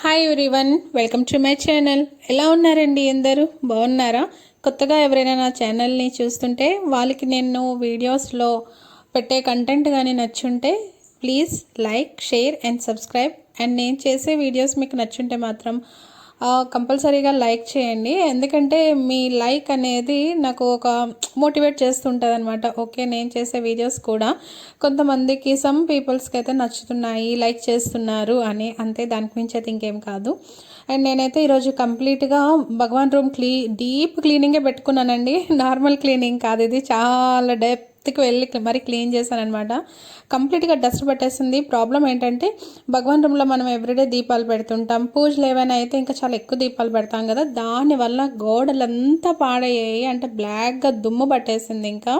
Hi everyone welcome to my channel ఎలా ఉన్నారండి అందరూ? బాగున్నారా? కొత్తగా ఎవరైనా నా ఛానల్ని చూస్తుంటే వాళ్ళకి నేను వీడియోస్లో పెట్టే కంటెంట్ కానీ నచ్చుంటే please like share and subscribe and నేను చేసే వీడియోస్ మీకు నచ్చుంటే మాత్రం కంపల్సరీగా లైక్ చేయండి. ఎందుకంటే మీ లైక్ అనేది నాకు ఒక మోటివేట్ చేస్తుంటుంది అనమాట ఓకే నేను చేసే వీడియోస్ కూడా కొంతమందికి సమ్ పీపుల్స్కి అయితే నచ్చుతున్నాయి లైక్ చేస్తున్నారు అని. అంతే దానికి మించి అయితే ఇంకేం కాదు. అండ్ నేనైతే ఈరోజు కంప్లీట్గా భగవాన్ రూమ్ క్లీ డీప్ క్లీనింగే పెట్టుకున్నానండి. నార్మల్ క్లీనింగ్ కాదు ఇది చాలా డెప్ ఎత్తుకు వెళ్ళి మరి క్లీన్ చేశాను అనమాట కంప్లీట్గా డస్ట్ పట్టేసింది. ప్రాబ్లం ఏంటంటే భగవాన్ రూమ్లో మనం ఎవ్రీడే దీపాలు పెడుతుంటాం. పూజలు ఏవైనా అయితే ఇంకా చాలా ఎక్కువ దీపాలు పెడతాం కదా. దానివల్ల గోడలంతా పాడయ్యాయి. అంటే బ్లాక్గా దుమ్ము పట్టేసింది ఇంకా.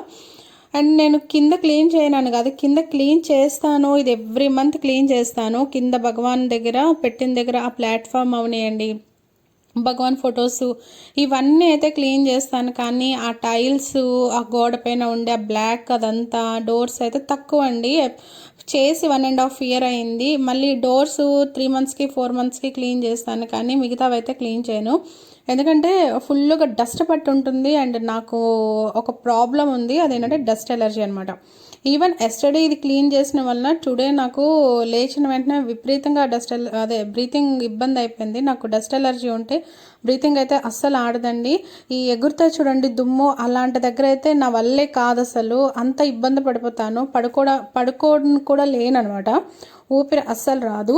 అండ్ నేను కింద క్లీన్ చేయను కాదు కింద క్లీన్ చేస్తాను. ఇది ఎవ్రీ మంత్ క్లీన్ చేస్తాను. కింద భగవాన్ దగ్గర పెట్టిన దగ్గర ఆ ప్లాట్ఫామ్ అవనియండి. భగవాన్ ఫొటోస్ ఇవన్నీ అయితే క్లీన్ చేస్తాను. కానీ ఆ టైల్స్ ఆ గోడ పైన ఉండే ఆ బ్లాక్ అదంతా డోర్స్ అయితే తక్కువ అండి. చేసి వన్ అండ్ హాఫ్ ఇయర్ అయింది. మళ్ళీ డోర్స్ త్రీ మంత్స్కి ఫోర్ మంత్స్కి క్లీన్ చేస్తాను. కానీ మిగతావి అయితే క్లీన్ చేయను. ఎందుకంటే ఫుల్గా డస్ట్ పట్టు ఉంటుంది అండ్ నాకు ఒక ప్రాబ్లం ఉంది. అదేంటంటే డస్ట్ ఎలర్జీ అనమాట ఈవెన్ ఎస్టర్డే ఇది క్లీన్ చేసిన వలన టుడే నాకు లేచిన వెంటనే విపరీతంగా డస్ట్ అదే బ్రీతింగ్ ఇబ్బంది అయిపోయింది. నాకు డస్ట్ ఎలర్జీ ఉంటే బ్రీతింగ్ అయితే అస్సలు ఆడదండి. ఈ ఎగురుతా చూడండి దుమ్ము అలాంటి దగ్గర అయితే నా వల్లే కాదు అసలు. అంత ఇబ్బంది పడిపోతాను. పడుకోడా పడుకోవడం కూడా లేననమాట. ఊపిరి అస్సలు రాదు.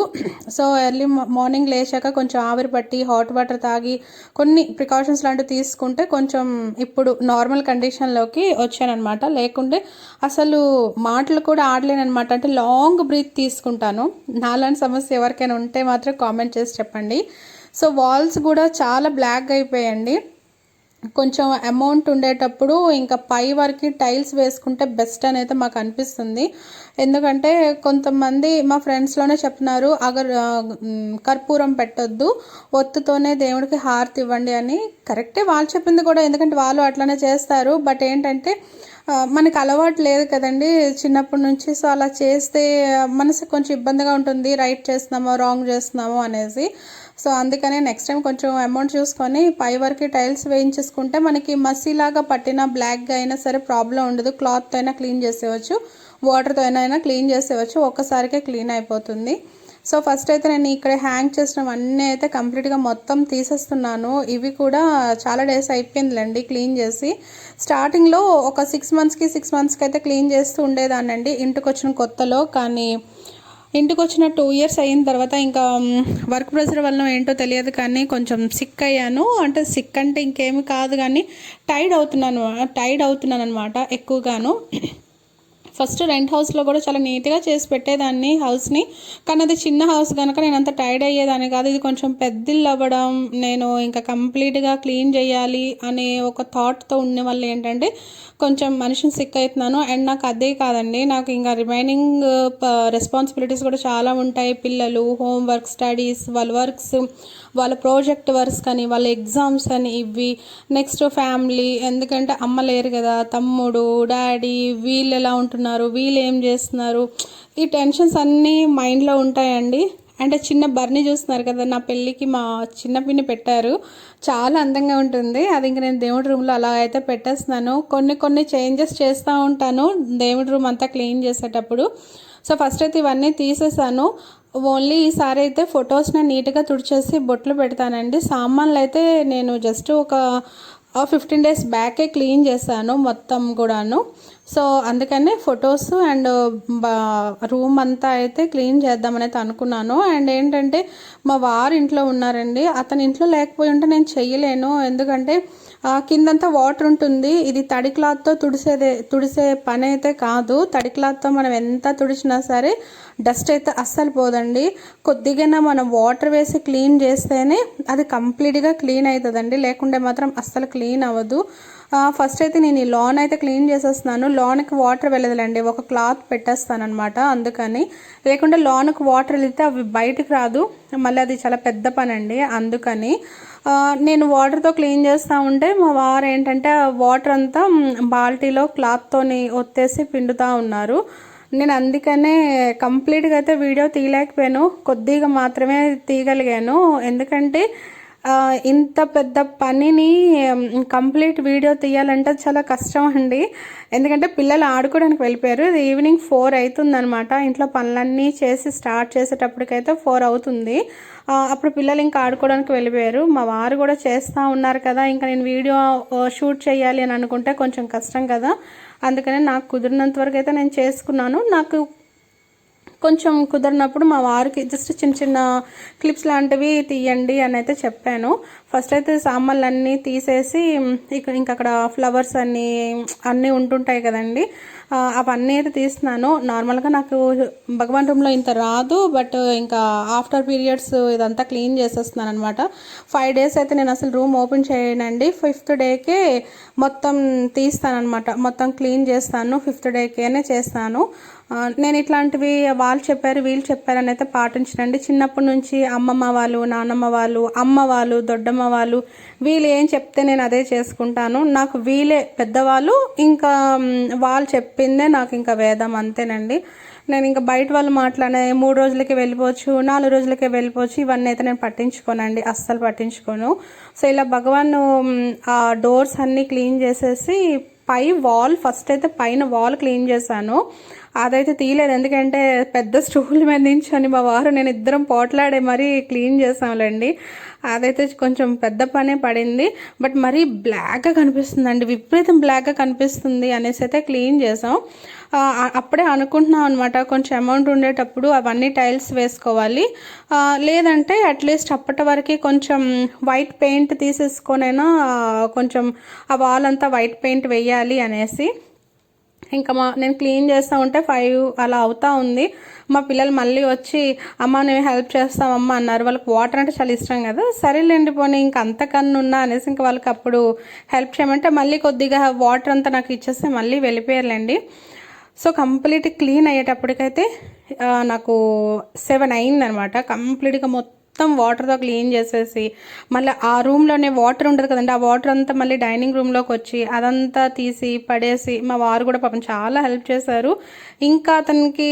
సో ఎర్లీ మార్నింగ్ లేచాక కొంచెం ఆవిరి పట్టి హాట్ వాటర్ తాగి కొన్ని ప్రికాషన్స్ లాంటివి తీసుకుంటే కొంచెం ఇప్పుడు నార్మల్ కండిషన్లోకి వచ్చానమాట లేకుంటే అసలు మాటలు కూడా ఆడలేనమాట అంటే లాంగ్ బ్రీత్ తీసుకుంటాను. నాలాంటి సమస్య ఎవరికైనా ఉంటే మాత్రం కామెంట్ చేసి చెప్పండి. సో వాల్స్ కూడా చాలా బ్లాక్ అయిపోయాయండి. కొంచెం అమౌంట్ ఉండేటప్పుడు ఇంకా పై వరకు టైల్స్ వేసుకుంటే బెస్ట్ అని అయితే మాకు అనిపిస్తుంది. ఎందుకంటే కొంతమంది మా ఫ్రెండ్స్లోనే చెప్తున్నారు అగర్ కర్పూరం పెట్టొద్దు ఒత్తుతోనే దేవుడికి హారతి ఇవ్వండి అని. కరెక్టే వాళ్ళు చెప్పింది కూడా ఎందుకంటే వాళ్ళు అట్లనే చేస్తారు. బట్ ఏంటంటే మనకు అలవాటు లేదు కదండి చిన్నప్పటి నుంచి. సో అలా చేస్తే మనసు కొంచెం ఇబ్బందిగా ఉంటుంది. రైట్ చేస్తున్నామో? రాంగ్ చేస్తున్నామో? అనేసి. సో అందుకనే నెక్స్ట్ టైం కొంచెం అమౌంట్ చూసుకొని పై వరకు టైల్స్ వేయించేసుకుంటే మనకి మసీలాగా పట్టిన బ్లాక్గా అయినా సరే ప్రాబ్లం ఉండదు. క్లాత్తో అయినా క్లీన్ చేసేవచ్చు. వాటర్తో అయినా క్లీన్ చేసేవచ్చు. ఒక్కసారికే క్లీన్ అయిపోతుంది. సో ఫస్ట్ అయితే నేను ఇక్కడ హ్యాంగ్ చేసినవన్నీ అయితే కంప్లీట్గా మొత్తం తీసేస్తున్నాను. ఇవి కూడా చాలా డేస్ అయిపోయిందిలేండి క్లీన్ చేసి. స్టార్టింగ్లో ఒక సిక్స్ మంత్స్కి సిక్స్ మంత్స్కి అయితే క్లీన్ చేస్తూ ఉండేదానండి ఇంటికి వచ్చిన కొత్తలో. కానీ ఇంటికి వచ్చిన టూ ఇయర్స్ అయిన తర్వాత ఇంకా వర్క్ ప్రెషర్ వల్ల ఏంటో తెలియదు కానీ కొంచెం సిక్ అయ్యాను. అంటే సిక్ అంటే ఇంకేమి కాదు కానీ టైడ్ అవుతున్నాను టైడ్ అవుతున్నాను అనమాట ఎక్కువగాను. ఫస్ట్ రెంట్ హౌస్లో కూడా చాలా నీట్గా చేసి పెట్టేదాన్ని హౌస్ని. కానీ అది చిన్న హౌస్ కనుక నేను అంత టైర్డ్ అయ్యేదాన్ని కాదు. ఇది కొంచెం పెద్దిల్లు అవ్వడం నేను ఇంకా కంప్లీట్గా క్లీన్ చేయాలి అనే ఒక థాట్తో ఉండే వల్ల ఏంటంటే కొంచెం మనిషిని సిక్ అవుతున్నాను. అండ్ నాకు అదే కాదండి. నాకు ఇంకా రిమైనింగ్ రెస్పాన్సిబిలిటీస్ కూడా చాలా ఉంటాయి. పిల్లలు హోంవర్క్ స్టడీస్ వాళ్ళ వర్క్స్ వాళ్ళ ప్రాజెక్ట్ వర్క్స్ కానీ వాళ్ళ ఎగ్జామ్స్ అని ఇవి. నెక్స్ట్ ఫ్యామిలీ ఎందుకంటే అమ్మ లేరు కదా తమ్ముడు డాడీ వీళ్ళు ఎలా ఉంటున్నారు? వీళ్ళు ఏం చేస్తున్నారు? ఈ టెన్షన్స్ అన్నీ మైండ్లో ఉంటాయండి. అంటే చిన్న బర్నీ చూస్తున్నారు కదా నా పెళ్ళికి మా చిన్న పిన్ని పెట్టారు. చాలా అందంగా ఉంటుంది. అది ఇంక నేను దేవుడి రూమ్లో అలా అయితే పెట్టేస్తున్నాను. కొన్ని కొన్ని చేంజెస్ చేస్తూ ఉంటాను దేవుడి రూమ్ అంతా క్లీన్ చేసేటప్పుడు. సో ఫస్ట్ అయితే ఇవన్నీ తీసేసాను. ఓన్లీ ఈసారి అయితే ఫొటోస్ని నీట్గా తుడిచేసి బొట్లు పెడతానండి. సామాన్లు అయితే నేను జస్ట్ ఒక ఫిఫ్టీన్ డేస్ బ్యాకే క్లీన్ చేశాను మొత్తం కూడాను. సో అందుకనే ఫొటోస్ అండ్ రూమ్ అంతా అయితే క్లీన్ చేద్దామని అయితే అనుకున్నాను. అండ్ ఏంటంటే మా వారు ఇంట్లో ఉన్నారండి. అతని ఇంట్లో లేకపోయి ఉంటే నేను చెయ్యలేను. ఎందుకంటే కిందంతా వాటర్ ఉంటుంది. ఇది తడి క్లాత్తో తుడిసేదే తుడిసే పని అయితే కాదు. తడి క్లాత్తో మనం ఎంత తుడిచినా సరే డస్ట్ అయితే అస్సలు పోదండి. కొద్దిగా మనం వాటర్ వేసి క్లీన్ చేస్తేనే అది కంప్లీట్గా క్లీన్ అవుతుందండి లేకుంటే మాత్రం అస్సలు క్లీన్ అవ్వదు. ఫస్ట్ అయితే నేను ఈ లాన్ అయితే క్లీన్ చేసేస్తున్నాను. లాన్కి వాటర్ వెళ్ళదులేండి. ఒక క్లాత్ పెట్టేస్తాను అనమాట అందుకని. లేకుంటే లాన్కి వాటర్ వెళితే అవి బయటకు రాదు. మళ్ళీ అది చాలా పెద్ద పని అండి అందుకని నేను వాటర్తో క్లీన్ చేస్తూ ఉంటే మా వారు ఏంటంటే వాటర్ అంతా బాల్టీలో క్లాత్తోని ఒత్తేసి పిండుతూ ఉన్నారు. నేను అందుకనే కంప్లీట్గా అయితే వీడియో తీయలేకపోయాను. కొద్దిగా మాత్రమే తీయగలిగాను. ఎందుకంటే ఇంత పెద్ద పనిని కంప్లీట్ వీడియో తీయాలంటే చాలా కష్టం అండి. ఎందుకంటే పిల్లలు ఆడుకోవడానికి వెళ్ళిపోయారు. ఇది ఈవినింగ్ ఫోర్ అవుతుందనమాట ఇంట్లో పనులన్నీ చేసి స్టార్ట్ చేసేటప్పటికైతే ఫోర్ అవుతుంది. అప్పుడు పిల్లలు ఇంకా ఆడుకోవడానికి వెళ్ళిపోయారు. మా వారు కూడా చేస్తూ ఉన్నారు కదా ఇంకా నేను వీడియో షూట్ చేయాలి అని అనుకుంటే కొంచెం కష్టం కదా. అందుకని నాకు కుదిరినంత వరకు అయితే నేను చేసుకున్నాను. నాకు కొంచెం కుదిరినప్పుడు మా వారికి జస్ట్ చిన్న చిన్న క్లిప్స్ లాంటివి తీయండి అని అయితే చెప్పాను. ఫస్ట్ అయితే సామాన్లు అన్నీ తీసేసి ఇక ఇంకక్కడ అక్కడ ఫ్లవర్స్ అన్నీ అన్నీ ఉంటుంటాయి కదండి. అవన్నీ అయితే తీస్తున్నాను నార్మల్గా నాకు భగవాన్ రూమ్లో ఇంత రాదు బట్ ఇంకా ఆఫ్టర్ పీరియడ్స్ ఇదంతా క్లీన్ చేసేస్తున్నాను అనమాట ఫైవ్ డేస్ అయితే నేను అసలు రూమ్ ఓపెన్ చేయనండి. ఫిఫ్త్ డేకే మొత్తం తీస్తానమాట మొత్తం క్లీన్ చేస్తాను ఫిఫ్త్ డేకేనే చేస్తాను. నేను ఇట్లాంటివి వాళ్ళు చెప్పారు వీళ్ళు చెప్పారు అని అయితే పాటించనండి. చిన్నప్పటి నుంచి అమ్మమ్మ వాళ్ళు నాన్నమ్మ వాళ్ళు అమ్మ వాళ్ళు దొడ్డమ్మ వాళ్ళు వీళ్ళు ఏం చెప్తే నేను అదే చేసుకుంటాను. నాకు వీళ్ళే పెద్దవాళ్ళు ఇంకా వాళ్ళు చెప్పి చెప్పిందే నాకు ఇంకా వేదం అంతేనండి. నేను ఇంకా బయట వాళ్ళు మాట్లాడే మూడు రోజులకి వెళ్ళిపోవచ్చు నాలుగు రోజులకి వెళ్ళిపోవచ్చు ఇవన్నీ అయితే నేను పట్టించుకోనండి అస్సలు పట్టించుకోను. సో ఇలా భగవాన్ ఆ డోర్స్ అన్నీ క్లీన్ చేసేసి పై వాల్ ఫస్ట్ అయితే పైన వాల్ క్లీన్ చేశాను. అదైతే తీయలేదు. ఎందుకంటే పెద్ద స్టూల్ మీద నించొని మా వారు నేను ఇద్దరం పోట్లాడే మరీ క్లీన్ చేసాంలేండి అదైతే కొంచెం పెద్ద పనే పడింది. బట్ మరీ బ్లాక్గా కనిపిస్తుందండి. విపరీతం బ్లాక్గా కనిపిస్తుంది అనేసి అయితే క్లీన్ చేసాం అప్పుడే అనుకుంటున్నాం అనమాట కొంచెం అమౌంట్ ఉండేటప్పుడు అవన్నీ టైల్స్ వేసుకోవాలి. లేదంటే అట్లీస్ట్ అప్పటి వరకు కొంచెం వైట్ పెయింట్ తీసేసుకొనైనా కొంచెం ఆ వాల్ అంతా వైట్ పెయింట్ వేయాలి అనేసి. ఇంకా మా నేను క్లీన్ చేస్తూ ఉంటే ఫైవ్ అలా అవుతా ఉంది. మా పిల్లలు మళ్ళీ వచ్చి అమ్మ నేను హెల్ప్ చేస్తామమ్మ అన్నారు. వాళ్ళకి వాటర్ అంటే చాలా ఇష్టం కదా. సరేలేండి పోనీ ఇంక అంతకన్నా ఉన్నా అనేసి ఇంకా వాళ్ళకి అప్పుడు హెల్ప్ చేయమంటే మళ్ళీ కొద్దిగా వాటర్ అంతా నాకు ఇచ్చేస్తే మళ్ళీ వెళ్ళిపోయారులేండి. సో కంప్లీట్ క్లీన్ అయ్యేటప్పటికైతే నాకు సెవెన్ అయిందనమాట. కంప్లీట్గా మొత్తం మొత్తం వాటర్తో క్లీన్ చేసేసి మళ్ళీ ఆ రూమ్లోనే వాటర్ ఉంటుంది కదండి. ఆ వాటర్ అంతా మళ్ళీ డైనింగ్ రూమ్లోకి వచ్చి అదంతా తీసి పడేసి మా వారు కూడా పాపం చాలా హెల్ప్ చేశారు. ఇంకా అతనికి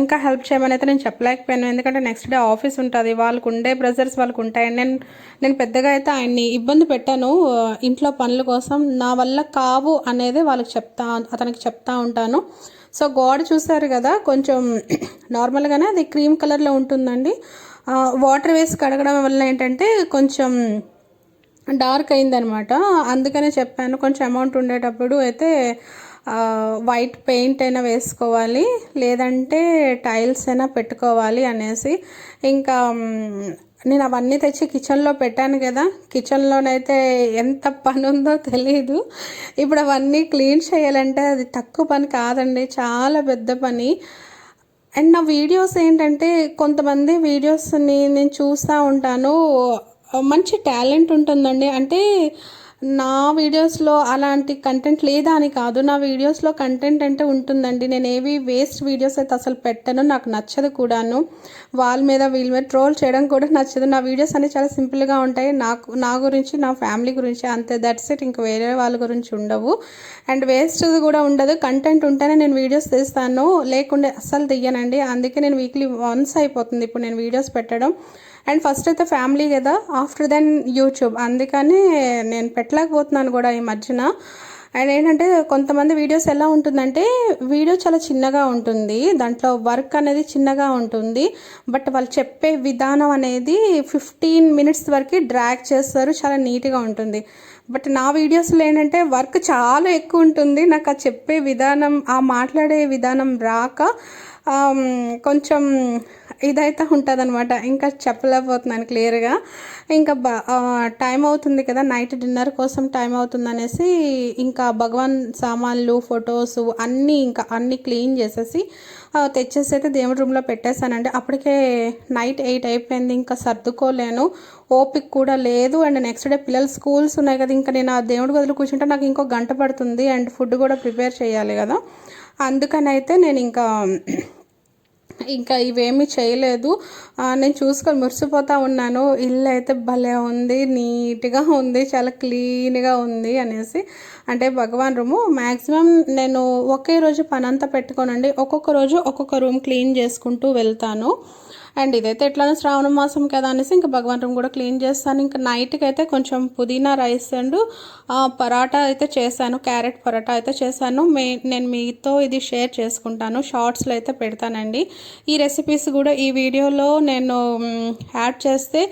ఇంకా హెల్ప్ చేయమని అయితే నేను చెప్పలేకపోయాను. ఎందుకంటే నెక్స్ట్ డే ఆఫీస్ ఉంటుంది. వాళ్ళకు ఉండే ప్రెజర్స్ వాళ్ళకు ఉంటాయి నేను నేను పెద్దగా అయితే ఆయన్ని ఇబ్బంది పెట్టాను. ఇంట్లో పనుల కోసం నా వల్ల కావు అనేది వాళ్ళకి చెప్తా అతనికి చెప్తా ఉంటాను. సో గోడ చూసారు కదా కొంచెం నార్మల్గానే అది క్రీమ్ కలర్లో ఉంటుందండి. వాటర్ వేసి కడగడం వల్ల ఏంటంటే కొంచెం డార్క్ అయిందనమాట అందుకనే చెప్పాను కొంచెం అమౌంట్ ఉండేటప్పుడు అయితే వైట్ పెయింట్ అయినా వేసుకోవాలి లేదంటే టైల్స్ అయినా పెట్టుకోవాలి అనేసి. ఇంకా నేను అవన్నీ తెచ్చి కిచెన్లో పెట్టాను కదా కిచెన్లోనైతే ఎంత పని ఉందో తెలియదు ఇప్పుడు అవన్నీ క్లీన్ చేయాలంటే అది తక్కువ పని కాదండి చాలా పెద్ద పని. అండ్ నా వీడియోస్ ఏంటంటే కొంతమంది వీడియోస్ని నేను చూస్తూ ఉంటాను. మంచి టాలెంట్ ఉంటుందండి. అంటే నా వీడియోస్లో అలాంటి కంటెంట్ లేదా అని కాదు. నా వీడియోస్లో కంటెంట్ అంటే ఉంటుందండి. నేను ఏవి వేస్ట్ వీడియోస్ అయితే అసలు పెట్టను. నాకు నచ్చదు కూడాను. వాళ్ళ మీద వీళ్ళ మీద ట్రోల్ చేయడం కూడా నచ్చదు. నా వీడియోస్ అన్ని చాలా సింపుల్గా ఉంటాయి. నాకు నా గురించి నా ఫ్యామిలీ గురించి అంతే. దట్స్ ఇట్ ఇంక వేరే వాళ్ళ గురించి ఉండవు. అండ్ వేస్ట్ కూడా ఉండదు. కంటెంట్ ఉంటేనే నేను వీడియోస్ తీస్తాను. లేకుండా అస్సలు తీయనండి. అందుకే నేను వీక్లీ వన్స్ అయిపోతుంది. ఇప్పుడు నేను వీడియోస్ పెట్టడం. అండ్ ఫస్ట్ అయితే ఫ్యామిలీ కదా ఆఫ్టర్ దెన్ యూట్యూబ్. అందుకని నేను పెట్టలేకపోతున్నాను కూడా ఈ మధ్యన. అండ్ ఏంటంటే కొంతమంది వీడియోస్ ఎలా ఉంటుందంటే వీడియో చాలా చిన్నగా ఉంటుంది దాంట్లో వర్క్ అనేది చిన్నగా ఉంటుంది బట్ వాళ్ళు చెప్పే విధానం అనేది ఫిఫ్టీన్ మినిట్స్ వరకు డ్రాగ్ చేస్తారు చాలా నీట్గా ఉంటుంది. బట్ నా వీడియోస్లో ఏంటంటే వర్క్ చాలా ఎక్కువ ఉంటుంది నాకు ఆ చెప్పే విధానం ఆ మాట్లాడే విధానం రాక కొంచెం ఇదైతే ఉంటుంది అనమాట ఇంకా చెప్పలేకపోతున్నాను క్లియర్గా. ఇంకా బ టైం అవుతుంది కదా నైట్ డిన్నర్ కోసం టైం అవుతుంది అనేసి ఇంకా భగవాన్ సామాన్లు ఫొటోస్ అన్నీ ఇంకా అన్నీ క్లీన్ చేసేసి తెచ్చేసి అయితే దేవుడి రూమ్లో పెట్టేశానండి. అప్పటికే నైట్ ఎయిట్ అయిపోయింది ఇంకా సర్దుకోలేను. ఓపిక కూడా లేదు. అండ్ నెక్స్ట్ డే పిల్లలు స్కూల్స్ ఉన్నాయి కదా ఇంకా నేను ఆ దేవుడి గదులు కూర్చుంటే నాకు ఇంకో గంట పడుతుంది. అండ్ ఫుడ్ కూడా ప్రిపేర్ చేయాలి కదా. అందుకని అయితే నేను ఇంకా ఇంకా ఇవేమీ చేయలేదు. నేను చూసుకొని మురిసిపోతూ ఉన్నాను. ఇల్లు అయితే భలే ఉంది నీట్గా ఉంది చాలా క్లీన్గా ఉంది అనేసి. అంటే భగవాన్ రూము. మ్యాక్సిమం నేను ఒకే రోజు పని అంతా పెట్టుకోనండి. ఒక్కొక్క రోజు ఒక్కొక్క రూమ్ క్లీన్ చేసుకుంటూ వెళ్తాను. అండ్ ఇదైతే ఎట్లానో శ్రావణ మాసం కదా అనేసి ఇంకా భగవాన్ రూమ్ కూడా క్లీన్ చేస్తాను. ఇంకా నైట్కి అయితే కొంచెం పుదీనా రైస్ అండ్ ఆ, పరాటా అయితే చేశాను. క్యారెట్ పరాటా అయితే చేశాను. మే నేను మీతో ఇది షేర్ చేసుకుంటాను. షార్ట్స్లో అయితే పెడతానండి. ఈ రెసిపీస్ కూడా ఈ వీడియోలో నేను యాడ్ చేస్తే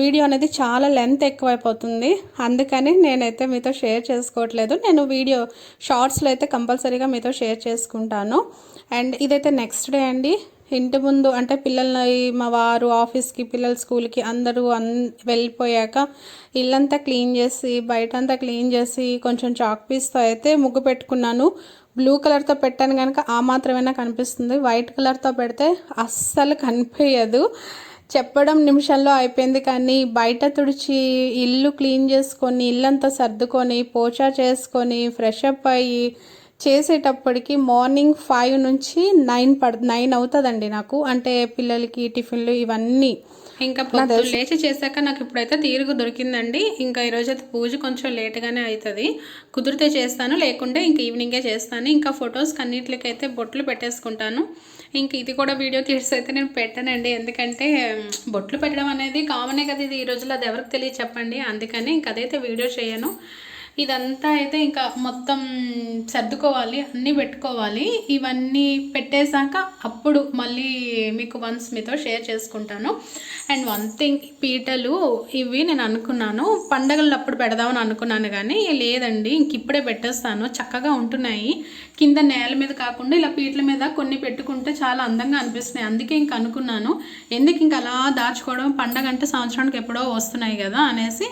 వీడియో అనేది చాలా లెంత్ ఎక్కువైపోతుంది. అందుకని నేనైతే మీతో షేర్ చేసుకోవట్లేదు. నేను వీడియో షార్ట్స్లో అయితే కంపల్సరీగా మీతో షేర్ చేసుకుంటాను. అండ్ ఇదైతే నెక్స్ట్ డే అండి. ఇంటి ముందు అంటే పిల్లల్ని మా వారు ఆఫీస్కి పిల్లల స్కూల్కి అందరూ అన్ వెళ్ళిపోయాక ఇల్లంతా క్లీన్ చేసి బయటంతా క్లీన్ చేసి కొంచెం చాక్ పీస్తో అయితే ముగ్గు పెట్టుకున్నాను. బ్లూ కలర్తో పెట్టాను కనుక ఆ మాత్రమేనా కనిపిస్తుంది. వైట్ కలర్తో పెడితే అస్సలు కనిపించదు చెప్పడం నిమిషంలో అయిపోయింది కానీ బయట తుడిచి ఇల్లు క్లీన్ చేసుకొని ఇల్లంతా సర్దుకొని పోచా చేసుకొని ఫ్రెష్ అప్ అయ్యి చేసేటప్పటికి మార్నింగ్ ఫైవ్ నుంచి నైన్ పడ నైన్ అవుతుందండి నాకు. అంటే పిల్లలకి టిఫిన్లు ఇవన్నీ. ఇంకా లేచి చేశాక నాకు ఇప్పుడైతే తీరుగు దొరికిందండి. ఇంకా ఈరోజు అయితే పూజ కొంచెం లేట్గానే అవుతుంది కుదిరితే చేస్తాను లేకుంటే ఇంక ఈవినింగే చేస్తాను. ఇంకా ఫొటోస్ అన్నిటికైతే బొట్లు పెట్టేసుకుంటాను. ఇంక ఇది కూడా వీడియో తీసి అయితే నేను పెట్టానండి. ఎందుకంటే బొట్లు పెట్టడం అనేది కామనే కదా ఇది ఈ రోజుల్లో. అది ఎవరికి తెలియదు చెప్పండి. అందుకని ఇంక అదైతే వీడియో చేయను. ఇదంతా అయితే ఇంకా మొత్తం సర్దుకోవాలి అన్నీ పెట్టుకోవాలి. ఇవన్నీ పెట్టేశాక అప్పుడు మళ్ళీ మీకు వన్స్ మీతో షేర్ చేసుకుంటాను. అండ్ వన్ థింగ్ పీటలు ఇవి నేను అనుకున్నాను. పండగలు అప్పుడు పెడదామని అనుకున్నాను కానీ లేదండి ఇంక ఇప్పుడే పెట్టేస్తాను. చక్కగా ఉంటున్నాయి. కింద నేల మీద కాకుండా ఇలా పీటల మీద కొన్ని పెట్టుకుంటే చాలా అందంగా అనిపిస్తున్నాయి. అందుకే ఇంక అనుకున్నాను. ఎందుకు ఇంక అలా దాచుకోవడం? పండగ అంటే సంవత్సరానికి ఎప్పుడో వస్తున్నాయి కదా అనేసి.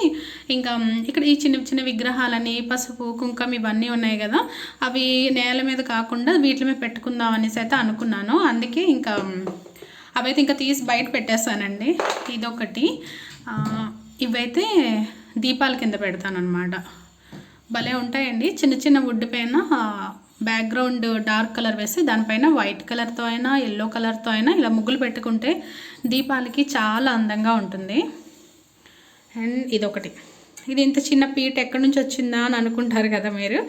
ఇంకా ఇక్కడ ఈ చిన్న చిన్న విగ్రహాలు విగ్రహాలని పసుపు కుంకుమ ఇవన్నీ ఉన్నాయి కదా అవి నేల మీద కాకుండా వీటి మీద పెట్టుకుందాం అనేసి అయితే అనుకున్నాను. అందుకే ఇంకా అవైతే ఇంకా తీసి బయట పెట్టేస్తానండి. ఇదొకటి. ఇవైతే దీపాల కింద పెడతాను అనమాట భలే ఉంటాయండి. చిన్న చిన్న వుడ్ పైన బ్యాక్గ్రౌండ్ డార్క్ కలర్ వేసి దానిపైన వైట్ కలర్తో అయినా ఎల్లో కలర్తో అయినా ఇలా ముగ్గులు పెట్టుకుంటే దీపాలకి చాలా అందంగా ఉంటుంది. అండ్ ఇదొకటి. ఇది ఇంత చిన్న పీట ఎక్కడి నుంచి వచ్చిందా అని అనుకుంటారు కదా మీరు.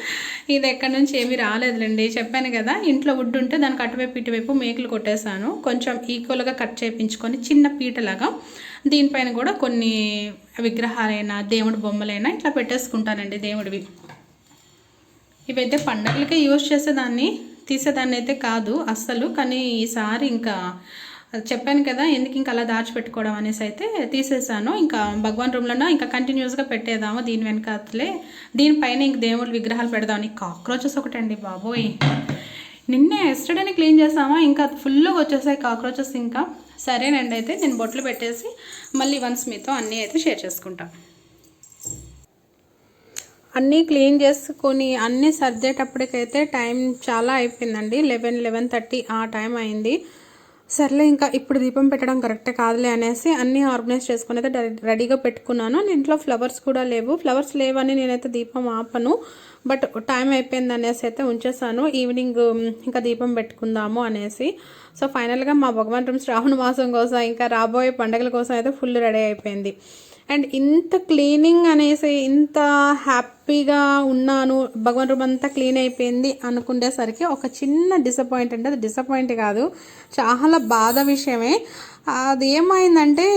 ఇది ఎక్కడి నుంచి ఏమీ రాలేదులేండి. చెప్పాను కదా ఇంట్లో వుడ్ ఉంటే దానికి అటువైపు ఇటువైపు మేకులు కొట్టేశాను. కొంచెం ఈక్వల్గా కట్ చేయించుకొని చిన్న పీటలాగా దీనిపైన కూడా కొన్ని విగ్రహాలైనా దేవుడి బొమ్మలైనా ఇట్లా పెట్టేసుకుంటానండి దేవుడివి. ఇవైతే పండగలకే యూజ్ చేసేదాన్ని తీసేదాన్ని అయితే కాదు అస్సలు. కానీ ఈసారి ఇంకా చెప్పాను కదా ఎందుకు ఇంకా అలా దాచిపెట్టుకోవడం అనేసి అయితే తీసేసాను. ఇంకా భగవాన్ రూమ్లోనో ఇంకా కంటిన్యూస్గా పెట్టేదాము దీని వెనకాతలే. దీనిపైన ఇంక దేవుళ్ళు విగ్రహాలు పెడదామని కాక్రోచెస్ ఒకటండి బాబోయ్. నిన్నే ఎస్టర్డేనే క్లీన్ చేసామా? ఇంకా ఫుల్గా వచ్చేసాయి కాక్రోచెస్ ఇంకా. సరేనండి అయితే నేను బొట్లు పెట్టేసి మళ్ళీ వన్స్ మీతో అన్నీ అయితే షేర్ చేసుకుంటాను అన్నీ క్లీన్ చేసుకొని అన్నీ సర్దేటప్పటికైతే టైం చాలా అయిపోయిందండి. లెవెన్ లెవెన్ థర్టీ ఆ టైం అయింది. సర్లే ఇంకా ఇప్పుడు దీపం పెట్టడం కరెక్టే కాదులే అనేసి అన్నీ ఆర్గనైజ్ చేసుకుని అయితే రెడీ- రెడీగా పెట్టుకున్నాను. ఇంట్లో ఫ్లవర్స్ కూడా లేవు. ఫ్లవర్స్ లేవని నేనైతే దీపం ఆపను. బట్ టైం అయిపోయింది అనేసి అయితే ఉంచేసాను. ఈవినింగ్ ఇంకా దీపం పెట్టుకుందాము అనేసి. సో ఫైనల్గా మా భగవంతుడు శ్రావణ మాసం కోసం ఇంకా రాబోయే పండుగల కోసం అయితే ఫుల్ రెడీ అయిపోయింది. అండ్ ఇంత క్లీనింగ్ అనేసి ఇంత హ్యాపీగా ఉన్నాను భగవాన్ రూమ్ అంతా క్లీన్ అయిపోయింది అనుకునేసరికి ఒక చిన్న డిసప్పాయింట్ అంటే అది డిసప్పాయింట్ కాదు చాలా బాధ విషయమే. అది ఏమైందంటే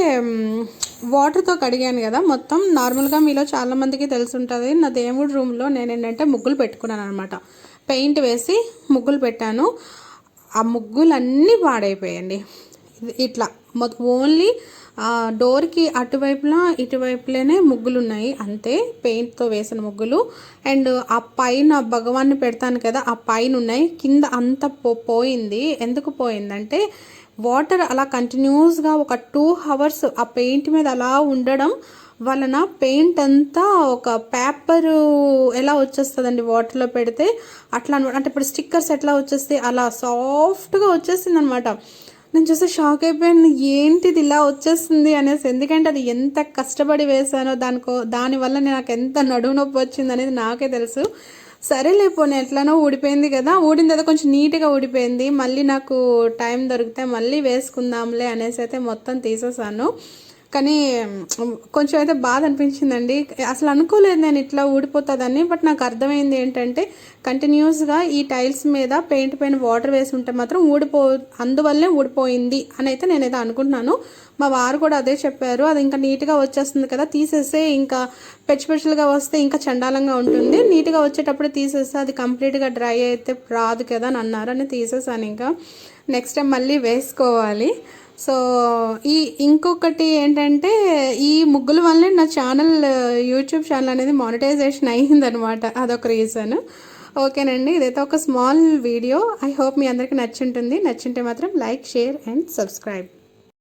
వాటర్తో కడిగాను కదా మొత్తం నార్మల్గా మీలో చాలామందికి తెలుసుంటుంది నా దేవుడి రూమ్లో నేను ఏంటంటే ముగ్గులు పెట్టుకున్నాను అనమాట పెయింట్ వేసి ముగ్గులు పెట్టాను. ఆ ముగ్గులన్నీ పాడైపోయాయండి. ఇట్లా మొత్తం ఓన్లీ డోర్కి అటువైపున ఇటువైపులోనే ముగ్గులు ఉన్నాయి అంతే పెయింట్తో వేసిన ముగ్గులు. అండ్ ఆ పైన భగవాన్ని పెడతాను కదా ఆ పైన ఉన్నాయి కింద అంత పో పోయింది. ఎందుకు పోయిందంటే వాటర్ అలా కంటిన్యూస్గా ఒక టూ అవర్స్ ఆ పెయింట్ మీద అలా ఉండడం వలన పెయింట్ అంతా ఒక పేపర్ ఎలా వచ్చేస్తుందండి వాటర్లో పెడితే? అట్లా అనమాట అంటే ఇప్పుడు స్టిక్కర్స్ ఎట్లా వచ్చేస్తాయి? అలా సాఫ్ట్గా వచ్చేసింది అనమాట నేను చూస్తే షాక్ అయిపోయాను. ఏంటిది ఇలా వచ్చేస్తుంది అనేసి. ఎందుకంటే అది ఎంత కష్టపడి వేసానో దానికో దానివల్ల నాకు ఎంత నడువు నొప్పి వచ్చింది అనేది నాకే తెలుసు. సరేలే పోనీ ఎట్లనో ఊడిపోయింది కదా. ఊడిన తర్వాత కొంచెం నీట్గా ఊడిపోయింది. మళ్ళీ నాకు టైం దొరికితే మళ్ళీ వేసుకుందాంలే అనేసి అయితే మొత్తం తీసేసాను కానీ కొంచెం అయితే బాధ అనిపించిందండి. అసలు అనుకోలేదు నేను ఇట్లా ఊడిపోతుందని బట్ నాకు అర్థమైంది ఏంటంటే కంటిన్యూస్గా ఈ టైల్స్ మీద పెయింట్ పైన వాటర్ వేసి ఉంటే మాత్రం ఊడిపో అందువల్లే ఊడిపోయింది అని అయితే నేనైతే అనుకుంటున్నాను. మా వారు కూడా అదే చెప్పారు. అది ఇంకా నీట్గా వచ్చేస్తుంది కదా తీసేస్తే ఇంకా పెచ్చిపెచ్చులుగా వస్తే ఇంకా చండాలంగా ఉంటుంది. నీట్గా వచ్చేటప్పుడు తీసేస్తే అది కంప్లీట్గా డ్రై అయితే రాదు కదా అని అన్నారు అని తీసేసాను ఇంకా. నెక్స్ట్ టైం మళ్ళీ వేసుకోవాలి. సో ఈ ఇంకొకటి ఏంటంటే ఈ ముగ్గుల వల్లే నా ఛానల్ యూట్యూబ్ ఛానల్ అనేది మానిటైజేషన్ అయ్యిందనమాట. అదొక రీజన్. ఓకేనండి ఇదైతే ఒక స్మాల్ వీడియో. ఐ హోప్ మీ అందరికీ నచ్చుంటుంది. నచ్చుంటే మాత్రం లైక్ షేర్ అండ్ సబ్స్క్రైబ్.